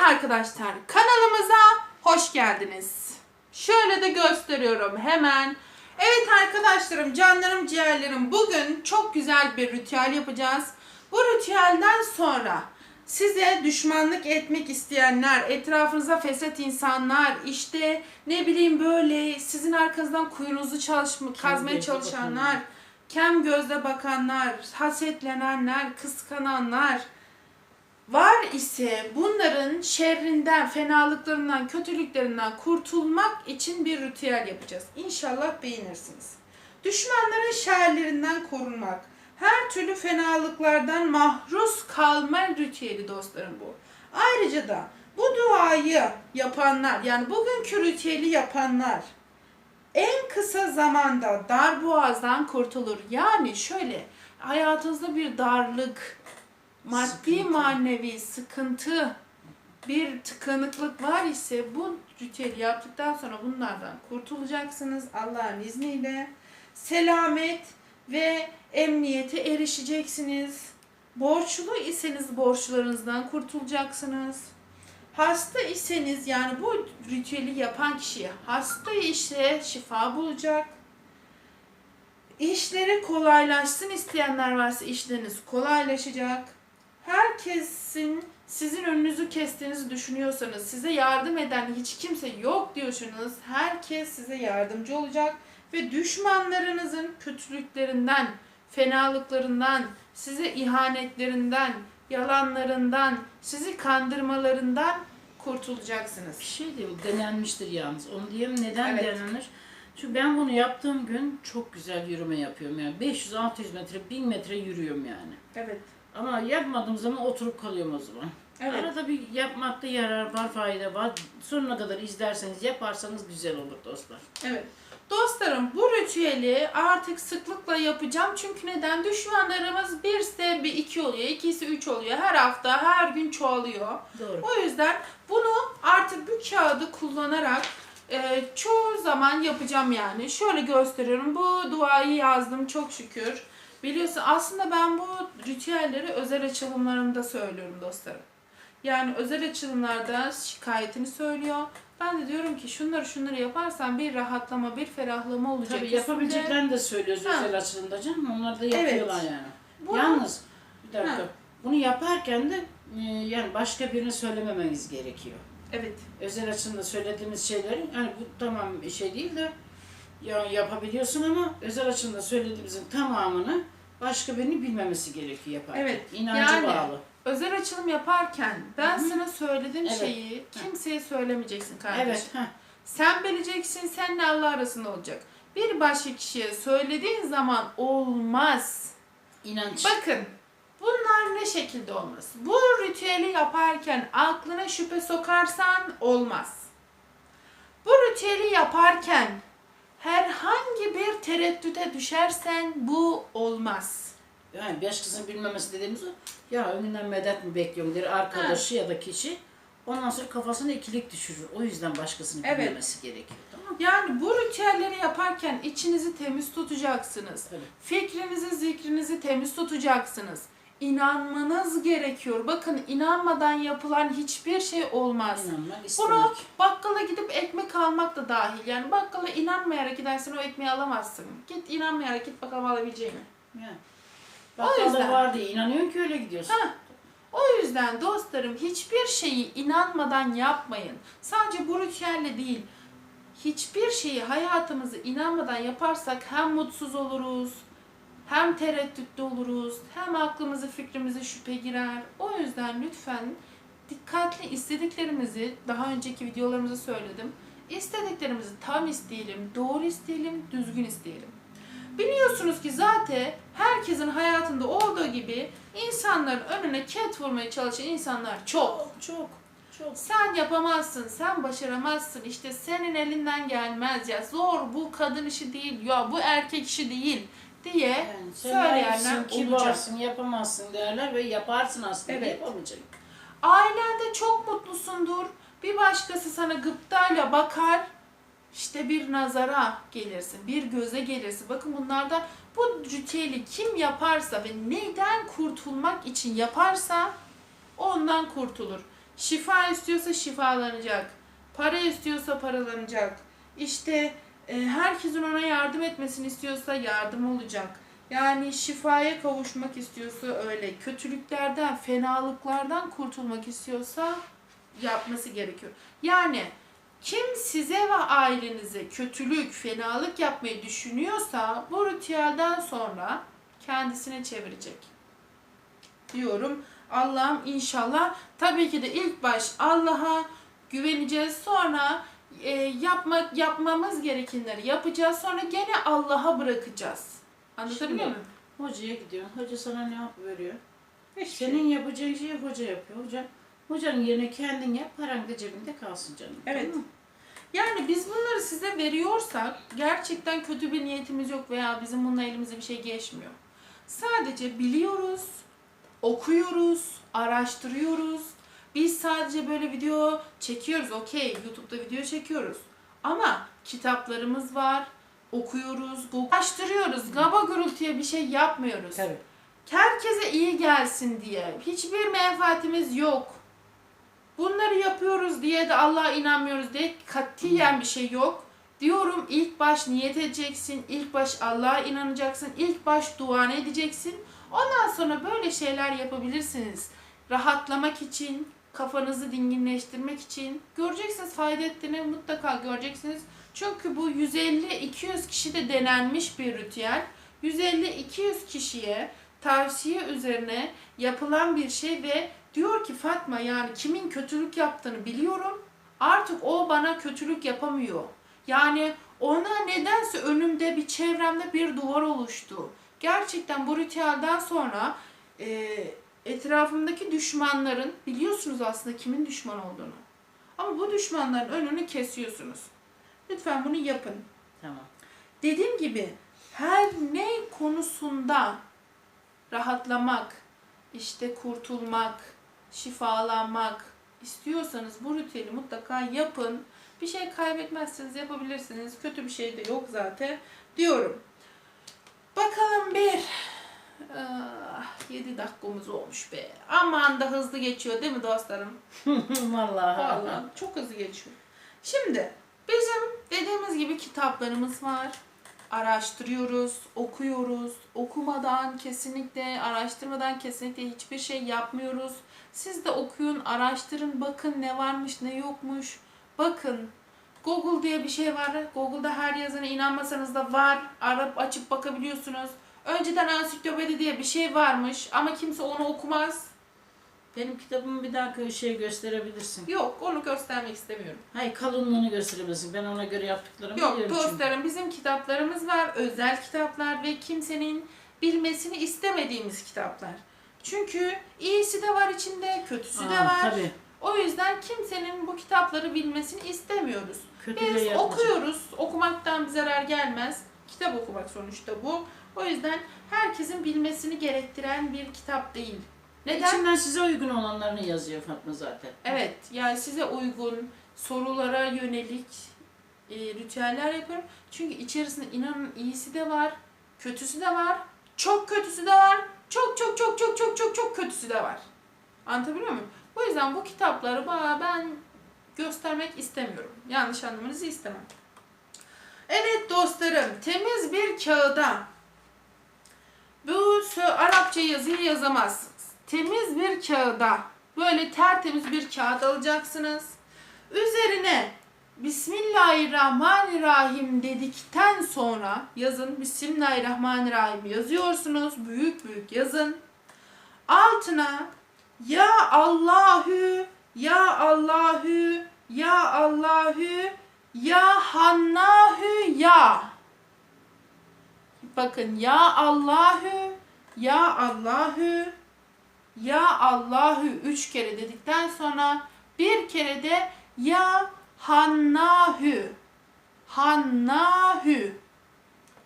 arkadaşlar kanalımıza hoş geldiniz. Şöyle de gösteriyorum hemen. Evet arkadaşlarım, canlarım, ciğerlerim bugün çok güzel bir ritüel yapacağız. Bu ritüelden sonra size düşmanlık etmek isteyenler, etrafınıza fesat insanlar, işte ne bileyim böyle sizin arkanızdan kuyruğunuzu çalışma, kazmaya çalışanlar, kem gözle bakanlar, hasetlenenler, kıskananlar, Var ise bunların şerrinden, fenalıklarından, kötülüklerinden kurtulmak için bir ritüel yapacağız. İnşallah beğenirsiniz. Düşmanların şerlerinden korunmak, her türlü fenalıklardan mahruz kalma ritüeli dostlarım bu. Ayrıca da bu duayı yapanlar, yani bugünkü ritüeli yapanlar en kısa zamanda dar boğazdan kurtulur. Yani şöyle hayatınızda bir darlık, maddi Sıkıntı. manevi sıkıntı, bir tıkanıklık var ise bu ritüeli yaptıktan sonra bunlardan kurtulacaksınız Allah'ın izniyle. Selamet ve emniyete erişeceksiniz. Borçlu iseniz borçlarınızdan kurtulacaksınız. Hasta iseniz yani bu ritüeli yapan kişi hasta ise şifa bulacak. İşleri kolaylaşsın isteyenler varsa işleriniz kolaylaşacak. Herkesin sizin önünüzü kestiğinizi düşünüyorsanız, size yardım eden hiç kimse yok diyorsanız herkes size yardımcı olacak ve düşmanlarınızın kötülüklerinden, fenalıklarından, size ihanetlerinden, yalanlarından, sizi kandırmalarından kurtulacaksınız. Bir şey değil, denenmiştir yalnız. Onu diyeyim neden Evet. denenir? Çünkü ben bunu yaptığım gün çok güzel yürüme yapıyorum yani. 500-600 metre, 1000 metre yürüyorum yani. Evet. Ama yapmadığım zaman oturup kalıyorum o zaman. Evet. Arada bir yapmakta yarar var, fayda var. Sonuna kadar izlerseniz, yaparsanız güzel olur dostlar. Evet. Dostlarım bu ritüeli artık sıklıkla yapacağım. Çünkü neden? Düşmanlarımız bir ise bir iki oluyor, ikisi üç oluyor. Her hafta, her gün çoğalıyor. Doğru. O yüzden bunu artık bu kağıdı kullanarak e, çoğu zaman yapacağım yani. Şöyle gösteriyorum. Bu duayı yazdım çok şükür. Biliyorsun aslında ben bu ritüelleri özel açılımlarımda söylüyorum dostlarım. Yani özel açılımlarda şikayetini söylüyor. Ben de diyorum ki şunları şunları yaparsan bir rahatlama, bir ferahlama olacak. Tabii yapabileceklerini de söylüyoruz Ha. özel açılımda canım. Onlar da Evet. yapıyorlar yani. Bu- Yalnız bir dakika. Ha. Bunu yaparken de e, yani başka birine söylememeniz gerekiyor. Evet. özel açımda söylediğimiz şeylerin yani bu tamam bir şey değil de ya yapabiliyorsun ama özel açımda söylediğimizin tamamını başka birinin bilmemesi gerekiyor yaparken. Evet, İnancı yani- bağlı. Özel açılım yaparken ben Hı hı. sana söylediğim Evet. şeyi kimseye söylemeyeceksin kardeşim. Evet. Heh. Sen bileceksin, senle Allah arasında olacak. Bir başka kişiye söylediğin zaman olmaz. İnanç. Bakın, bunlar ne şekilde olmaz? Bu ritüeli yaparken aklına şüphe sokarsan olmaz. Bu ritüeli yaparken herhangi bir tereddüte düşersen bu olmaz. Yani başkasının bilmemesi dediğimiz o. Ya önünden medet mi bekliyorum der arkadaşı ya da kişi. Ondan sonra kafasına ikilik düşürür. O yüzden başkasının Evet. bilmemesi gerekiyor. Tamam? Yani bu ritüelleri yaparken içinizi temiz tutacaksınız. Tabii. Fikrinizi, zikrinizi temiz tutacaksınız. İnanmanız gerekiyor. Bakın inanmadan yapılan hiçbir şey olmaz. İnanmak, istemek. Bunu bakkala gidip ekmek almak da dahil. Yani bakkala inanmayarak gidersen o ekmeği alamazsın. Git inanmayarak git bakalım alabileceğini. Yani. O Bakkalda yüzden- var diye inanıyorsun ki öyle gidiyorsun. Ha. O yüzden dostlarım hiçbir şeyi inanmadan yapmayın. Sadece bu ritüelle değil. Hiçbir şeyi hayatımızı inanmadan yaparsak hem mutsuz oluruz, hem tereddütlü oluruz, hem aklımızı fikrimize şüphe girer. O yüzden lütfen dikkatli istediklerimizi daha önceki videolarımızda söyledim. İstediklerimizi tam isteyelim, doğru isteyelim, düzgün isteyelim. Biliyorsunuz ki zaten herkesin hayatında olduğu gibi insanların önüne ket vurmaya çalışan insanlar çok. Çok, çok. Sen yapamazsın, sen başaramazsın, işte senin elinden gelmez ya zor bu kadın işi değil ya bu erkek işi değil diye Yani söyleyenler olacak. kibarsın, yapamazsın derler ve yaparsın aslında. Evet. Yapamayacak. Ailende çok mutlusundur. Bir başkası sana gıptayla bakar. İşte bir nazara gelirsin, bir göze gelirsin. Bakın bunlarda bu ritüeli kim yaparsa ve neyden kurtulmak için yaparsa ondan kurtulur. Şifa istiyorsa şifalanacak. Para istiyorsa paralanacak. İşte herkesin ona yardım etmesini istiyorsa yardım olacak. Yani şifaya kavuşmak istiyorsa öyle. Kötülüklerden, fenalıklardan kurtulmak istiyorsa yapması gerekiyor. Yani kim size ve ailenize kötülük, fenalık yapmayı düşünüyorsa bu ritüelden sonra kendisine çevirecek. Diyorum. Allah'ım inşallah tabii ki de ilk baş Allah'a güveneceğiz. Sonra e, yapmak yapmamız gerekenleri yapacağız. Sonra gene Allah'a bırakacağız. Anlatabiliyor Şimdi- muyum? Hocaya gidiyorsun. Hoca sana ne yap veriyor? Hiçbir Senin yapacağın şeyi hoca yapıyor. Hoca, hocanın yerine kendin yap. Paran da cebinde kalsın canım. Evet. Tamam? Yani biz bunları size veriyorsak gerçekten kötü bir niyetimiz yok veya bizim bununla elimize bir şey geçmiyor. Sadece biliyoruz, okuyoruz, araştırıyoruz. Biz sadece böyle video çekiyoruz. Okey, YouTube'da video çekiyoruz. Ama kitaplarımız var, okuyoruz, Google- araştırıyoruz. Gaba gürültüye bir şey yapmıyoruz. Tabii. Herkese iyi gelsin diye. Hiçbir menfaatimiz yok. Bunları yapıyoruz diye de Allah'a inanmıyoruz diye katiyen bir şey yok. Diyorum ilk baş niyet edeceksin, ilk baş Allah'a inanacaksın, ilk baş dua edeceksin. Ondan sonra böyle şeyler yapabilirsiniz. Rahatlamak için, kafanızı dinginleştirmek için. Göreceksiniz fayda ettiğini mutlaka göreceksiniz. Çünkü bu 150-200 kişi de denenmiş bir ritüel. 150-200 kişiye tavsiye üzerine yapılan bir şey ve diyor ki Fatma yani kimin kötülük yaptığını biliyorum. Artık o bana kötülük yapamıyor. Yani ona nedense önümde bir çevremde bir duvar oluştu. Gerçekten bu ritüelden sonra e, etrafımdaki düşmanların biliyorsunuz aslında kimin düşman olduğunu. Ama bu düşmanların önünü kesiyorsunuz. Lütfen bunu yapın. Tamam. Dediğim gibi her ne konusunda rahatlamak, işte kurtulmak, şifalanmak istiyorsanız bu ritüeli mutlaka yapın. Bir şey kaybetmezsiniz, yapabilirsiniz. Kötü bir şey de yok zaten diyorum. Bakalım bir. Ah, 7 dakikamız olmuş be. Aman da hızlı geçiyor değil mi dostlarım? Vallahi. Vallahi çok hızlı geçiyor. Şimdi bizim dediğimiz gibi kitaplarımız var. Araştırıyoruz, okuyoruz. Okumadan kesinlikle, araştırmadan kesinlikle hiçbir şey yapmıyoruz. Siz de okuyun, araştırın, bakın ne varmış, ne yokmuş. Bakın. Google diye bir şey var. Google'da her yazana inanmasanız da var. Arap açıp bakabiliyorsunuz. Önceden ansiklopedi diye bir şey varmış ama kimse onu okumaz. Benim kitabımı bir daha şey gösterebilirsin. Yok, onu göstermek istemiyorum. Hayır kalınlığını gösterebilirsin. Ben ona göre yaptıklarımı Yok biliyorum çünkü. dostlarım bizim kitaplarımız var. Özel kitaplar ve kimsenin bilmesini istemediğimiz kitaplar. Çünkü iyisi de var içinde, kötüsü de Aa, var. Tabii. O yüzden kimsenin bu kitapları bilmesini istemiyoruz. Kötü Biz de yapmış. okuyoruz. Okumaktan bir zarar gelmez. Kitap okumak sonuçta bu. O yüzden herkesin bilmesini gerektiren bir kitap değil. Neden? İçinden size uygun olanlarını yazıyor Fatma zaten. Evet, yani size uygun sorulara yönelik e, ritüeller yapıyorum. Çünkü içerisinde inanın iyisi de var, kötüsü de var, çok kötüsü de var, çok çok çok çok çok çok çok kötüsü de var. Anlatabiliyor muyum? O yüzden bu kitapları ben göstermek istemiyorum. Yanlış anlamanızı istemem. Evet dostlarım, temiz bir kağıda bu Arapça yazıyı yazamazsınız. Temiz bir kağıda böyle tertemiz bir kağıt alacaksınız. Üzerine Bismillahirrahmanirrahim dedikten sonra yazın Bismillahirrahmanirrahim yazıyorsunuz. Büyük büyük yazın. Altına Ya Allahü Ya Allahü Ya Allahü Ya Hannahü Ya Bakın Ya Allahü Ya Allahü Ya Allahü üç kere dedikten sonra bir kere de Ya Hannahü Hannahü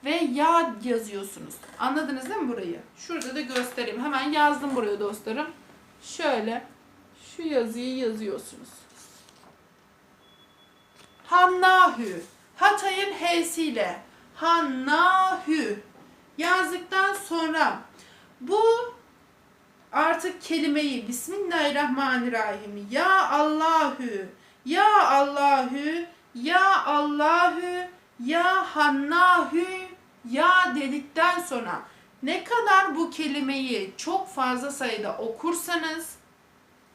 ve ya yazıyorsunuz. Anladınız değil mi burayı? Şurada da göstereyim. Hemen yazdım buraya dostlarım. Şöyle şu yazıyı yazıyorsunuz. Hannahü. Hatay'ın H'siyle. Hannahü. Yazdıktan sonra bu artık kelimeyi Bismillahirrahmanirrahim Ya Allahü Ya Allahü Ya Allahü Ya Hannahü Ya dedikten sonra ne kadar bu kelimeyi çok fazla sayıda okursanız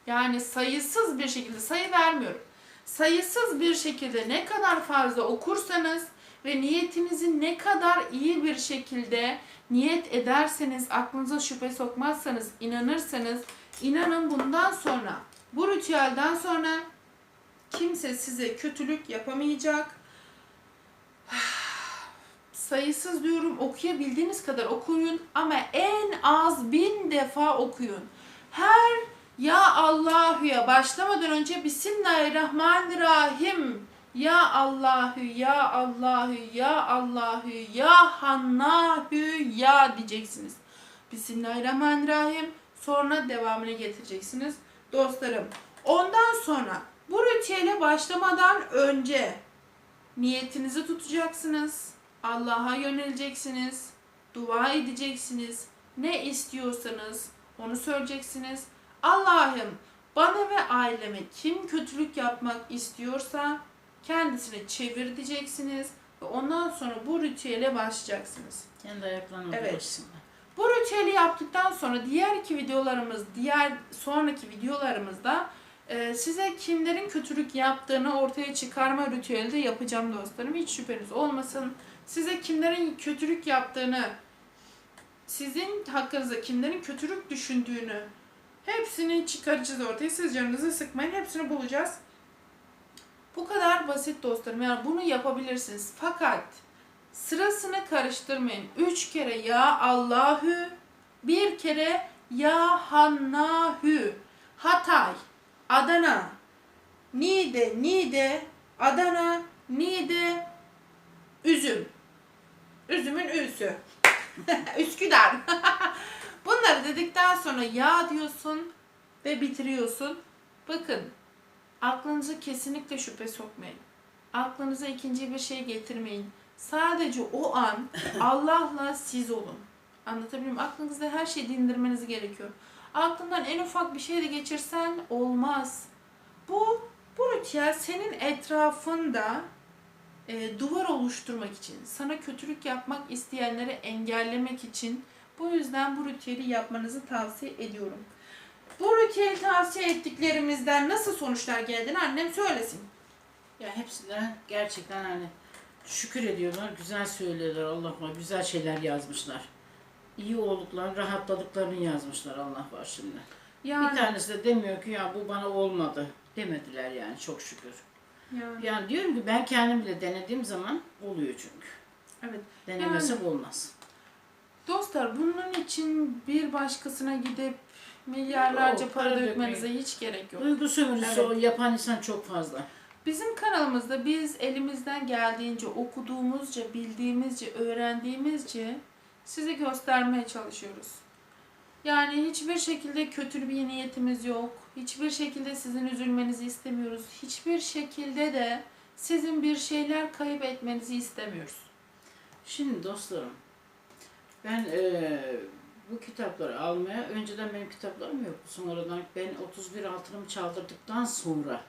yani sayısız bir şekilde sayı vermiyorum. Sayısız bir şekilde ne kadar fazla okursanız ve niyetinizi ne kadar iyi bir şekilde niyet ederseniz, aklınıza şüphe sokmazsanız, inanırsanız, inanın bundan sonra, bu ritüelden sonra kimse size kötülük yapamayacak. Sayısız diyorum okuyabildiğiniz kadar okuyun ama en az bin defa okuyun. Her ya Allahü'ye başlamadan önce Bismillahirrahmanirrahim ya Allahü, ya Allahü, ya Allahü, ya Hannahü, ya diyeceksiniz. Bismillahirrahmanirrahim. Sonra devamını getireceksiniz. Dostlarım, ondan sonra bu ritüele başlamadan önce niyetinizi tutacaksınız. Allah'a yöneleceksiniz. Dua edeceksiniz. Ne istiyorsanız onu söyleyeceksiniz. Allah'ım bana ve aileme kim kötülük yapmak istiyorsa kendisini çevir diyeceksiniz ve ondan sonra bu ritüele başlayacaksınız. Kendi ayaklarına Evet. Bu ritüeli yaptıktan sonra diğer iki videolarımız, diğer sonraki videolarımızda e, size kimlerin kötülük yaptığını ortaya çıkarma ritüeli de yapacağım dostlarım. Hiç şüpheniz olmasın. Size kimlerin kötülük yaptığını, sizin hakkınızda kimlerin kötülük düşündüğünü hepsini çıkaracağız ortaya. Siz canınızı sıkmayın. Hepsini bulacağız. Bu kadar basit dostlarım. Yani bunu yapabilirsiniz. Fakat sırasını karıştırmayın. Üç kere ya Allahü, bir kere ya Hannahü. Hatay, Adana, Niğde, Niğde, Adana, Niğde, Üzüm. Üzümün üsü. Üsküdar. Bunları dedikten sonra ya diyorsun ve bitiriyorsun. Bakın aklınıza kesinlikle şüphe sokmayın. Aklınıza ikinci bir şey getirmeyin. Sadece o an Allah'la siz olun. Anlatabiliyor muyum? Aklınızda her şeyi dindirmeniz gerekiyor. Aklından en ufak bir şey de geçirsen olmaz. Bu bu ritüel senin etrafında e, duvar oluşturmak için, sana kötülük yapmak isteyenleri engellemek için bu yüzden bu ritüeli yapmanızı tavsiye ediyorum. Bu ritüeli tavsiye ettiklerimizden nasıl sonuçlar geldiğini annem söylesin. Ya hepsine gerçekten hani şükür ediyorlar, güzel söylüyorlar Allah'ıma, güzel şeyler yazmışlar. İyi olduklarını, rahatladıklarını yazmışlar Allah var şimdi. Yani, Bir tanesi de demiyor ki ya bu bana olmadı demediler yani çok şükür. yani, Yani diyorum ki ben kendim bile denediğim zaman oluyor çünkü. evet. Denemesem olmaz. Dostlar bunun için bir başkasına gidip milyarlarca Yok, para para dökmenize hiç gerek yok. Duygu sömürüsü Evet. o yapan insan çok fazla. Bizim kanalımızda biz elimizden geldiğince okuduğumuzca, bildiğimizce, öğrendiğimizce size göstermeye çalışıyoruz. Yani hiçbir şekilde kötü bir niyetimiz yok. Hiçbir şekilde sizin üzülmenizi istemiyoruz. Hiçbir şekilde de sizin bir şeyler kayıp etmenizi istemiyoruz. Şimdi dostlarım, ben eee, bu kitapları almaya, önceden benim kitaplarım yoktu. Sonradan ben 31 altınımı çaldırdıktan sonra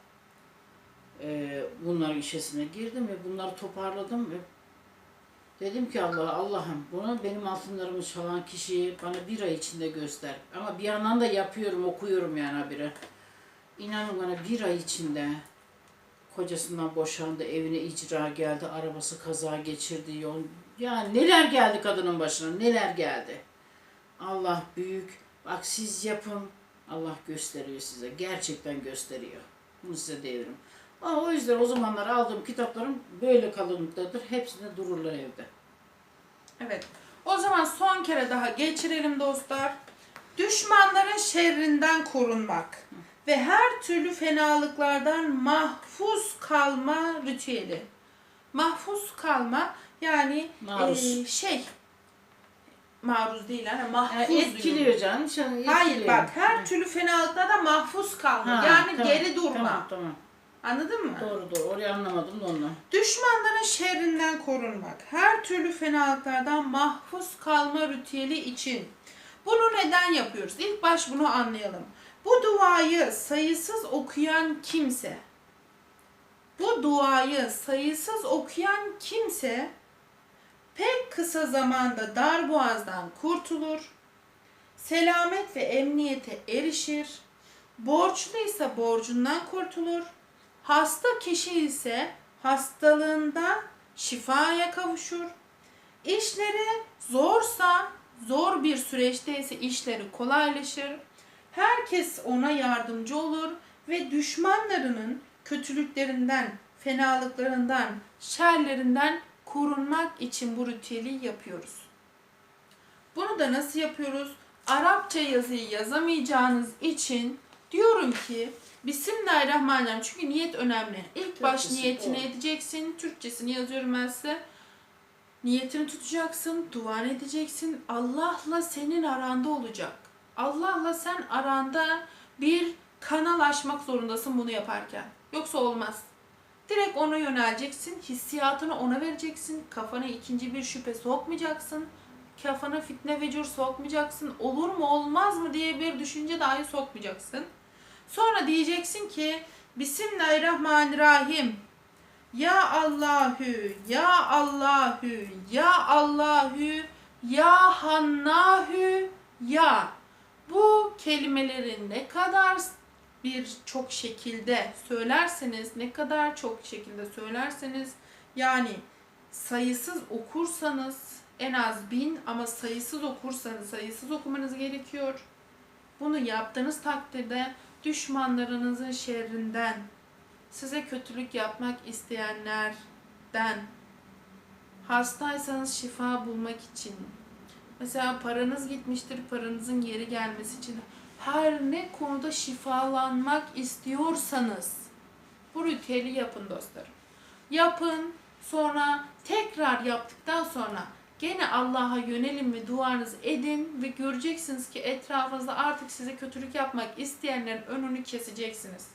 eee bunların işesine girdim ve bunları toparladım ve dedim ki Allah Allah'ım bunu benim altınlarımı çalan kişiyi bana bir ay içinde göster. Ama bir yandan da yapıyorum, okuyorum yani habire. İnanın bana bir ay içinde kocasından boşandı, evine icra geldi, arabası kaza geçirdi, yol... Ya neler geldi kadının başına, neler geldi. Allah büyük. Bak siz yapın, Allah gösteriyor size. Gerçekten gösteriyor. Bunu size devrim. Ama o yüzden o zamanlar aldığım kitaplarım böyle kalınlıktadır. Hepsinde dururlar evde. Evet. O zaman son kere daha geçirelim dostlar. Düşmanların şerrinden korunmak ve her türlü fenalıklardan mahfuz kalma ritüeli. Mahfuz kalma yani eee, şey maruz değil hani mahfuz Yani etkiliyor canım. Şimdi Hayır etkiliyor. bak her türlü fenalıklardan mahfuz kalma. Ha, yani tamam, geri durma. Tamam tamam. Anladın mı? Doğru doğru. Orayı anlamadım da ondan. Düşmanların şerrinden korunmak, her türlü fenalıklardan mahfuz kalma ritüeli için Bunu neden yapıyoruz? İlk baş bunu anlayalım. Bu duayı sayısız okuyan kimse, bu duayı sayısız okuyan kimse pek kısa zamanda darboğazdan kurtulur, selamet ve emniyete erişir, borçluysa borcundan kurtulur, hasta kişi ise hastalığından şifaya kavuşur, işleri zorsa, zor bir süreçteyse işleri kolaylaşır, herkes ona yardımcı olur ve düşmanlarının kötülüklerinden, fenalıklarından, şerlerinden korunmak için bu ritüeli yapıyoruz. Bunu da nasıl yapıyoruz? Arapça yazıyı yazamayacağınız için diyorum ki Bismillahirrahmanirrahim. Çünkü niyet önemli. İlk baş Türkçesi, niyetini o. edeceksin. Türkçesini yazıyorum ben size. Niyetini tutacaksın, duan edeceksin. Allah'la senin aranda olacak. Allah'la sen aranda bir kanal açmak zorundasın bunu yaparken. Yoksa olmaz. Direkt ona yöneleceksin. Hissiyatını ona vereceksin. Kafana ikinci bir şüphe sokmayacaksın. Kafana fitne ve cür sokmayacaksın. Olur mu olmaz mı diye bir düşünce dahi sokmayacaksın. Sonra diyeceksin ki Bismillahirrahmanirrahim. Ya Allahü, Ya Allahü, Ya Allahü, Ya Hannahü, Ya. Bu kelimelerin ne kadar bir çok şekilde söylerseniz, ne kadar çok şekilde söylerseniz, yani sayısız okursanız en az bin ama sayısız okursanız sayısız okumanız gerekiyor. Bunu yaptığınız takdirde düşmanlarınızın şerrinden, size kötülük yapmak isteyenlerden, hastaysanız şifa bulmak için, mesela paranız gitmiştir, paranızın geri gelmesi için, her ne konuda şifalanmak istiyorsanız bu ritüeli yapın dostlarım. Yapın, sonra tekrar yaptıktan sonra gene Allah'a yönelin ve duanızı edin ve göreceksiniz ki etrafınızda artık size kötülük yapmak isteyenlerin önünü keseceksiniz.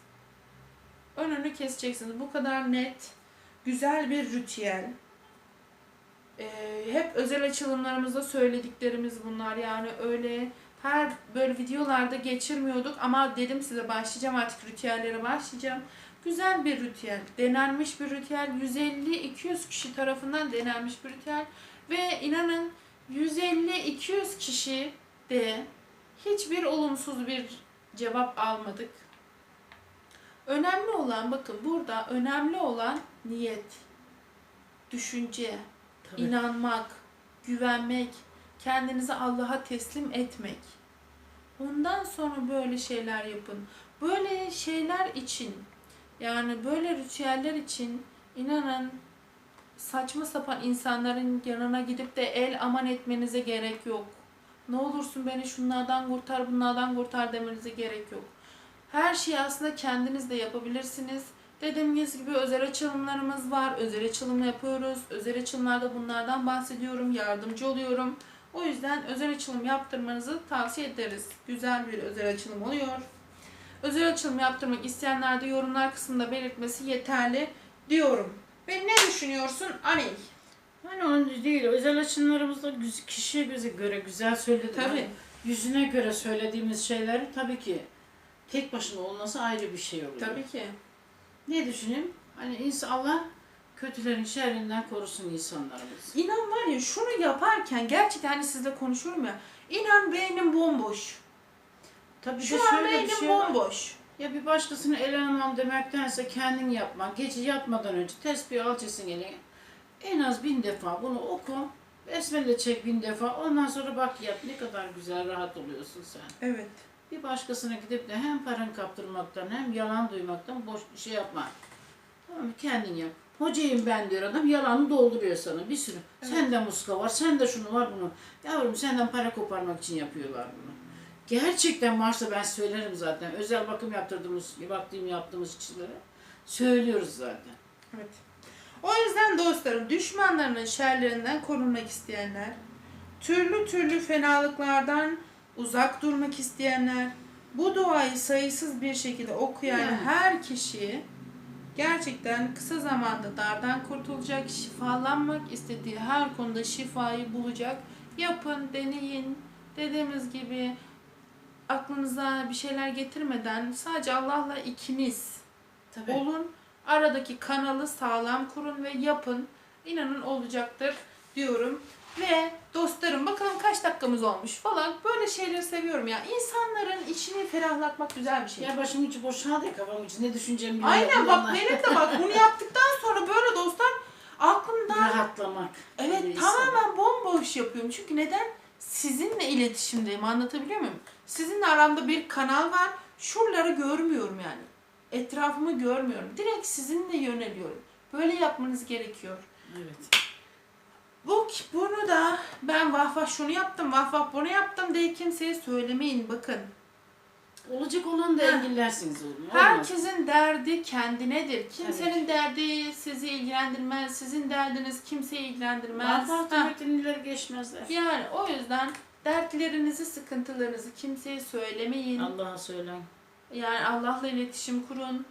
Önünü keseceksiniz. Bu kadar net, güzel bir ritüel. Ee, hep özel açılımlarımızda söylediklerimiz bunlar. Yani öyle her böyle videolarda geçirmiyorduk ama dedim size başlayacağım artık ritüellere başlayacağım. Güzel bir ritüel, denenmiş bir ritüel, 150-200 kişi tarafından denenmiş bir ritüel ve inanın 150-200 kişi de hiçbir olumsuz bir cevap almadık. Önemli olan bakın burada önemli olan niyet, düşünce, Tabii. inanmak, güvenmek, kendinizi Allah'a teslim etmek. Ondan sonra böyle şeyler yapın. Böyle şeyler için yani böyle ritüeller için inanın saçma sapan insanların yanına gidip de el aman etmenize gerek yok. Ne olursun beni şunlardan kurtar, bunlardan kurtar demenize gerek yok. Her şeyi aslında kendiniz de yapabilirsiniz. Dediğimiz gibi özel açılımlarımız var. Özel açılım yapıyoruz. Özel açılımlarda bunlardan bahsediyorum. Yardımcı oluyorum. O yüzden özel açılım yaptırmanızı tavsiye ederiz. Güzel bir özel açılım oluyor. Özel açılım yaptırmak isteyenler de yorumlar kısmında belirtmesi yeterli diyorum. Ve ne düşünüyorsun Anil? Hani onun değil, özel açımlarımızda kişiye göre güzel söyledik. Tabii. Hani yüzüne göre söylediğimiz şeyleri tabii ki tek başına olması ayrı bir şey oluyor. Tabii ki. Ne düşüneyim? Hani insan Allah kötülerin şerrinden korusun insanlarımızı. İnan var ya şunu yaparken gerçekten hani sizle konuşuyorum ya. İnan beynim bomboş. Tabii Şu de an şöyle bir beynim şey var. bomboş. Ya bir başkasını ele almam demektense kendin yapma. Gece yatmadan önce tesbih alacaksın eline. En az bin defa bunu oku. Besmele çek bin defa. Ondan sonra bak yat. Ne kadar güzel rahat oluyorsun sen. Evet. Bir başkasına gidip de hem paran kaptırmaktan hem yalan duymaktan boş bir şey yapma. Tamam? Kendin yap. Hocayım ben diyor adam yalanı dolduruyor sana bir sürü. Evet. Sende muska var, sende şunu var bunu. Yavrum senden para koparmak için yapıyorlar bunu. Gerçekten varsa ben söylerim zaten. Özel bakım yaptırdığımız, baktığım yaptığımız kişilere söylüyoruz zaten. Evet. O yüzden dostlarım düşmanlarının şerlerinden korunmak isteyenler, türlü türlü fenalıklardan uzak durmak isteyenler, bu duayı sayısız bir şekilde okuyan Yani. her kişi gerçekten kısa zamanda dardan kurtulacak, şifalanmak istediği her konuda şifayı bulacak. Yapın, deneyin. dediğimiz gibi aklınıza bir şeyler getirmeden sadece Allah'la ikiniz Tabii. olun. Aradaki kanalı sağlam kurun ve yapın. İnanın olacaktır diyorum. Ve dostlarım bakalım kaç dakikamız olmuş falan. Böyle şeyleri seviyorum ya. İnsanların içini ferahlatmak güzel bir şey. Ya başımın içi boşaldı ya kafamın içi. Ne düşüneceğimi Aynen bilmiyorum bak ama benim de bak bunu yaptıktan sonra böyle dostlar aklımdan Rahatlamak. evet Öyleyse. tamamen bomboş yapıyorum. Çünkü neden? Sizinle iletişimdeyim anlatabiliyor muyum? Sizinle aramda bir kanal var. Şuraları görmüyorum yani. Etrafımı görmüyorum. Direkt sizinle yöneliyorum. Böyle yapmanız gerekiyor. Evet. Bu bunu da ben vah vah şunu yaptım, vah vah bunu yaptım diye kimseye söylemeyin bakın. Olacak olan da Heh. engellersiniz oğlum. Herkesin derdi kendinedir. Kimsenin derdi sizi ilgilendirmez. Sizin derdiniz kimseyi ilgilendirmez. Allah Heh. rahmetin ileri geçmezler. Yani o yüzden dertlerinizi, sıkıntılarınızı kimseye söylemeyin. Allah'a söylen. Yani Allah'la iletişim kurun.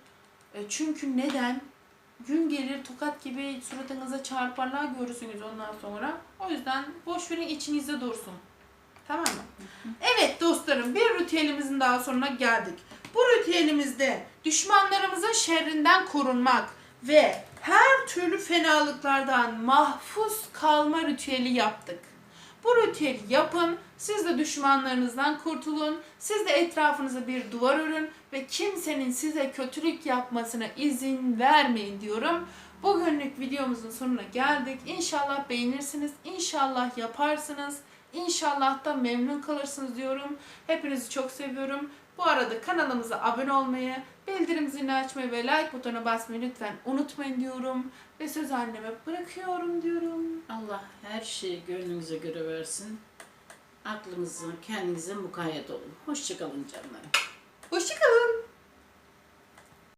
E, Çünkü neden? Gün gelir tokat gibi suratınıza çarparlar görürsünüz ondan sonra. O yüzden boş verin içinizde dursun. Tamam mı? Evet dostlarım bir ritüelimizin daha sonuna geldik. Bu ritüelimizde düşmanlarımızın şerrinden korunmak ve her türlü fenalıklardan mahfuz kalma ritüeli yaptık. Bu ritüeli yapın. Siz de düşmanlarınızdan kurtulun. Siz de etrafınıza bir duvar örün ve kimsenin size kötülük yapmasına izin vermeyin diyorum. Bugünlük videomuzun sonuna geldik. İnşallah beğenirsiniz. İnşallah yaparsınız. İnşallah da memnun kalırsınız diyorum. Hepinizi çok seviyorum. Bu arada kanalımıza abone olmayı, bildirim zilini açmayı ve like butonuna basmayı lütfen unutmayın diyorum. Ve söz anneme bırakıyorum diyorum. Allah her şeyi gönlünüze göre versin. Aklınızı kendinize mukayyet olun. Hoşçakalın canlarım. Hoşçakalın.